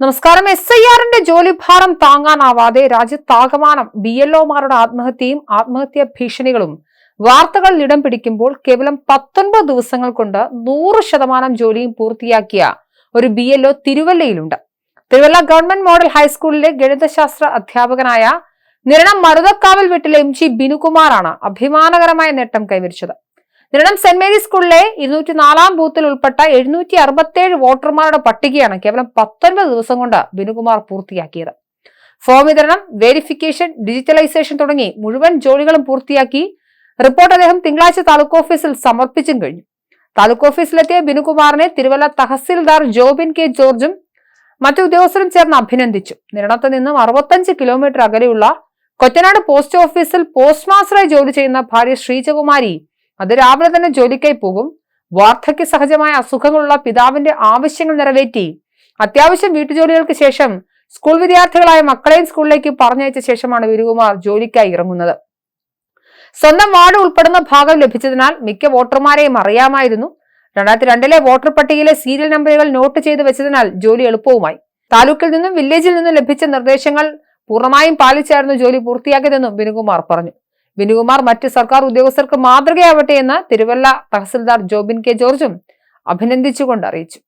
നമസ്കാരം. S I ആറിന്റെ ജോലിഭാരം താങ്ങാനാവാതെ രാജ്യത്താകമാനം ബി എൽ ഒമാരുടെ ആത്മഹത്യയും ആത്മഹത്യാ ഭീഷണികളും വാർത്തകളിൽ ഇടം പിടിക്കുമ്പോൾ കേവലം പത്തൊൻപത് ദിവസങ്ങൾ കൊണ്ട് നൂറ് ശതമാനം ജോലിയും പൂർത്തിയാക്കിയ ഒരു ബി എൽ ഒ തിരുവല്ലയിലുണ്ട്. തിരുവല്ല ഗവൺമെന്റ് മോഡൽ ഹൈസ്കൂളിലെ ഗണിതശാസ്ത്ര അധ്യാപകനായ നിരണം മരുതക്കാവൽ വീട്ടിലെ എം ജി ബിനുകുമാറാണ് അഭിമാനകരമായ നേട്ടം കൈവരിച്ചത്. നിരണം സെന്റ് മേരീസ് സ്കൂളിലെ ഇരുന്നൂറ്റി നാലാം ബൂത്തിൽ ഉൾപ്പെട്ട എഴുന്നൂറ്റി അറുപത്തേഴ് വോട്ടർമാരുടെ പട്ടികയാണ് കേവലം പത്തൊൻപത് ദിവസം കൊണ്ട് ബിനുകുമാർ പൂർത്തിയാക്കിയത്. ഫോം വിതരണം വെരിഫിക്കേഷൻ ഡിജിറ്റലൈസേഷൻ തുടങ്ങി മുഴുവൻ ജോലികളും പൂർത്തിയാക്കി റിപ്പോർട്ട് അദ്ദേഹം തിങ്കളാഴ്ച താലൂക്ക് ഓഫീസിൽ സമർപ്പിച്ചും കഴിഞ്ഞു. താലൂക്ക് ഓഫീസിലെത്തിയ ബിനുകുമാറിനെ തിരുവല്ല തഹസിൽദാർ ജോബിൻ കെ ജോർജും മറ്റു ഉദ്യോഗസ്ഥരും ചേർന്ന് അഭിനന്ദിച്ചു. നിരണത്ത് നിന്നും അറുപത്തഞ്ച് കിലോമീറ്റർ അകലെയുള്ള കൊറ്റനാട് പോസ്റ്റ് ഓഫീസിൽ പോസ്റ്റ് മാസ്റ്ററായി ജോലി ചെയ്യുന്ന ഭാര്യ ശ്രീജകുമാരി അത് രാവിലെ തന്നെ ജോലിക്കായി പോകും. വാർദ്ധക്യ സഹജമായ അസുഖങ്ങളുള്ള പിതാവിന്റെ ആവശ്യങ്ങൾ നിറവേറ്റി. അത്യാവശ്യം വീട്ടുജോലികൾക്ക് ശേഷം സ്കൂൾ വിദ്യാർത്ഥികളായ മക്കളെയും സ്കൂളിലേക്ക് പറഞ്ഞയച്ച ശേഷമാണ് വിരുകുമാർ ജോലിക്കായി ഇറങ്ങുന്നത്. സ്വന്തം വാർഡ് ഉൾപ്പെടുന്ന ഭാഗം ലഭിച്ചതിനാൽ മിക്ക വോട്ടർമാരെയും അറിയാമായിരുന്നു. രണ്ടായിരത്തി രണ്ടിലെ വോട്ടർ പട്ടികയിലെ സീരിയൽ നമ്പറുകൾ നോട്ട് ചെയ്ത് വെച്ചതിനാൽ ജോലി എളുപ്പവുമായി. താലൂക്കിൽ നിന്നും വില്ലേജിൽ നിന്നും ലഭിച്ച നിർദ്ദേശങ്ങൾ പൂർണമായും പാലിച്ചായിരുന്നു ജോലി പൂർത്തിയാക്കിയതെന്നും വിനുകുമാർ പറഞ്ഞു. ബിനുകുമാർ മറ്റ് സർക്കാർ ഉദ്യോഗസ്ഥർക്ക് മാതൃകയാവട്ടെ എന്ന് തിരുവല്ല തഹസിൽദാർ ജോബിൻ കെ ജോർജും അഭിനന്ദിച്ചുകൊണ്ട് അറിയിച്ചു.